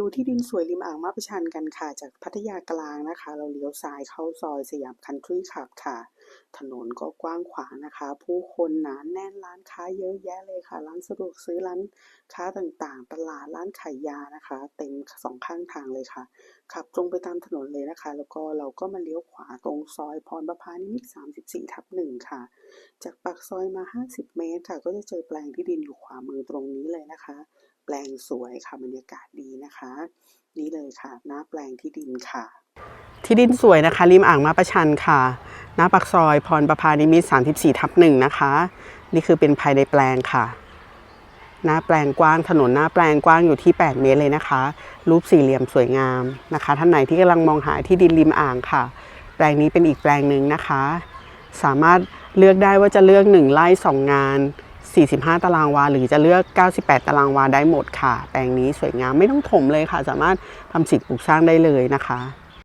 ดูที่ดินสวยริมอ่างมาประชันกันค่ะ จากพัทยากลางนะคะ เราเลี้ยวซ้ายเข้าซอยสยามคันทรีคลับค่ะ ถนนก็กว้างขวางนะคะ ผู้คนหนาแน่นร้านค้าเยอะแยะเลยค่ะ ร้านสะดวกซื้อร้านค้าต่างๆ ตลาดร้านขายยานะคะ เต็มสองข้างทางเลยค่ะ ขับตรงไปตามถนนเลยนะคะ แล้วก็เราก็มาเลี้ยวขวาตรงซอยพรประพานิมิตร34 ทับหนึ่งค่ะ จากปากซอยมา 50 เมตรค่ะ ก็จะเจอแปลงที่ดินอยู่ขวามือตรงนี้เลยนะคะ แปลงสวยค่ะบรรยากาศดีนะคะ นี่เลยค่ะ หน้าแปลงที่ดินค่ะ ที่ดินสวยนะคะ ริมอ่างมาประชันค่ะ หน้าปากซอยพรประพานิมิตร34 ทับหนึ่งนะคะ นี่คือเป็นภายในแปลงค่ะ หน้าแปลงกว้างถนนหน้าแปลงกว้างอยู่ที่ 8 เมตรเลยนะคะ รูปสี่เหลี่ยมสวยงามนะคะ ท่านไหนที่กำลังมองหาที่ดินริมอ่างค่ะ แปลงนี้เป็นอีกแปลงหนึ่งนะคะ สามารถเลือกได้ว่าจะเลือก 1 ไร่ 2 งาน 45 ตารางวา หรือจะเลือก 98 ตารางวาได้หมดค่ะ แปลงนี้สวยงามไม่ต้องถมเลยค่ะ สามารถทำสิ่งปลูกสร้างได้เลยนะคะ